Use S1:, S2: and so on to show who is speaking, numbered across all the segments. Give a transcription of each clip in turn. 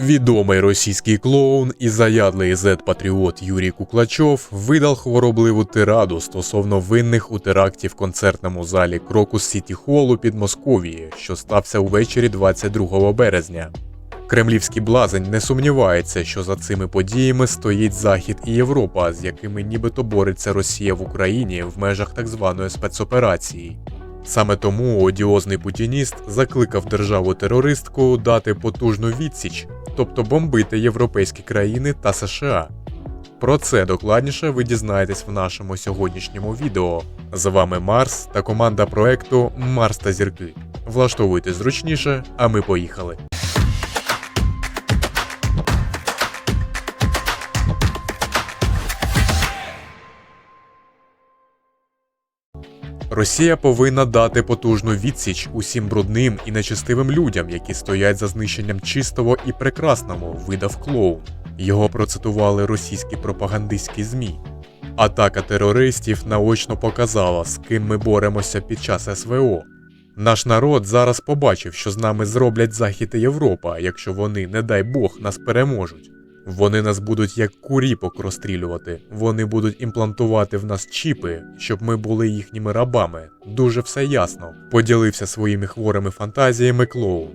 S1: Відомий російський клоун і заядлий зет-патріот Юрій Куклачов видав хворобливу тираду стосовно винних у теракті в концертному залі Крокус Сіті Холл у Підмосков'ї, що стався увечері 22 березня. Кремлівський блазень не сумнівається, що за цими подіями стоїть Захід і Європа, з якими нібито бореться Росія в Україні в межах так званої спецоперації. Саме тому одіозний путініст закликав державу-терористку дати потужну відсіч, тобто бомбити європейські країни та США. Про це докладніше ви дізнаєтесь в нашому сьогоднішньому відео. З вами Марс та команда проекту Марс та Зірки. Влаштовуйте зручніше, а ми поїхали. Росія повинна дати потужну відсіч усім брудним і нечестивим людям, які стоять за знищенням чистого і прекрасного, видав клоун. Його процитували російські пропагандистські ЗМІ. Атака терористів наочно показала, з ким ми боремося під час СВО. Наш народ зараз побачив, що з нами зроблять Захід і Європа, якщо вони, не дай Бог, нас переможуть. Вони нас будуть як куріпок розстрілювати. Вони будуть імплантувати в нас чіпи, щоб ми були їхніми рабами. Дуже все ясно. Поділився своїми хворими фантазіями клоун.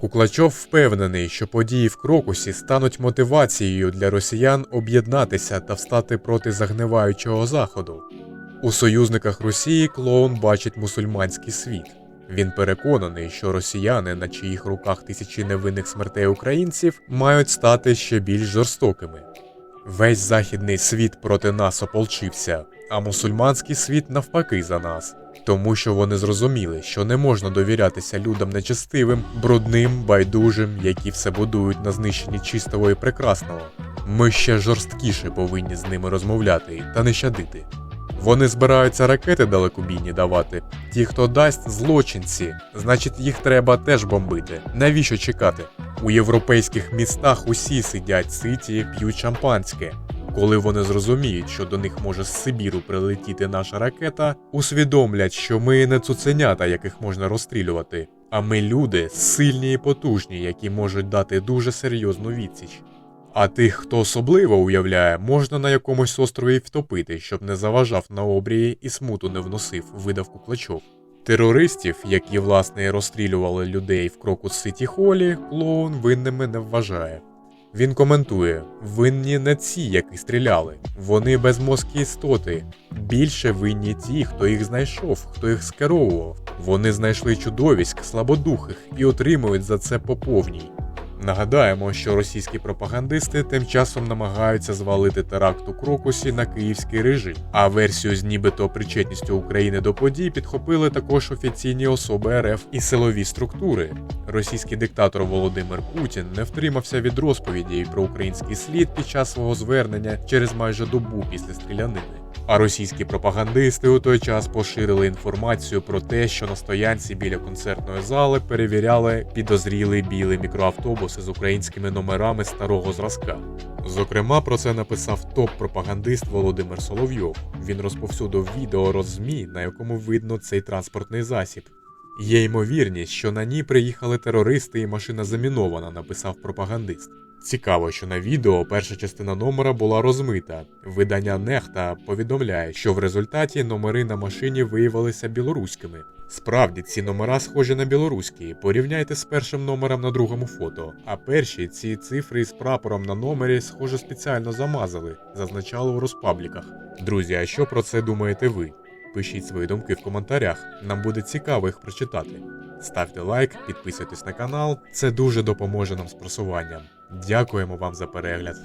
S1: Куклачов впевнений, що події в Крокусі стануть мотивацією для росіян об'єднатися та встати проти загниваючого заходу. У союзниках Росії клоун бачить мусульманський світ. Він переконаний, що росіяни, на чиїх руках тисячі невинних смертей українців, мають стати ще більш жорстокими. Весь західний світ проти нас ополчився, а мусульманський світ навпаки за нас, тому що вони зрозуміли, що не можна довірятися людям нечестивим, брудним, байдужим, які все будують на знищенні чистого і прекрасного. Ми ще жорсткіше повинні з ними розмовляти та не щадити. Вони збираються ракети далекобійні давати. Ті, хто дасть злочинці, значить їх треба теж бомбити. Навіщо чекати? У європейських містах усі сидять ситі, п'ють шампанське. Коли вони зрозуміють, що до них може з Сибіру прилетіти наша ракета, усвідомлять, що ми не цуценята, яких можна розстрілювати, а ми люди сильні і потужні, які можуть дати дуже серйозну відсіч. А тих, хто особливо уявляє, можна на якомусь острові втопити, щоб не заважав на обрії і смуту не вносив, видав Куклачов. Терористів, які власне розстрілювали людей в Крокус Ситі Холі, клоун винними не вважає. Він коментує: винні не ці, які стріляли, вони безмозкі істоти. Більше винні ті, хто їх знайшов, хто їх скеровував. Вони знайшли чудовиськ слабодухих і отримують за це по повній. Нагадаємо, що російські пропагандисти тим часом намагаються звалити теракт у Крокусі на київський режим. А версію з нібито причетністю України до подій підхопили також офіційні особи РФ і силові структури. Російський диктатор Володимир Путін не втримався від розповідей про український слід під час свого звернення через майже добу після стрілянини. А російські пропагандисти у той час поширили інформацію про те, що на стоянці біля концертної зали перевіряли підозрілий білий мікроавтобус із українськими номерами старого зразка. Зокрема, про це написав топ-пропагандист Володимир Соловйов. Він розповсюдив відео роззмі, на якому видно цей транспортний засіб. Є ймовірність, що на ній приїхали терористи і машина замінована, написав пропагандист. Цікаво, що на відео перша частина номера була розмита. Видання Нехта повідомляє, що в результаті номери на машині виявилися білоруськими. Справді, ці номера схожі на білоруські. Порівняйте з першим номером на другому фото. А перші ці цифри з прапором на номері, схоже, спеціально замазали, зазначали у розпабліках. Друзі, а що про це думаєте ви? Пишіть свої думки в коментарях, нам буде цікаво їх прочитати. Ставте лайк, підписуйтесь на канал, це дуже допоможе нам з просуванням. Дякуємо вам за перегляд.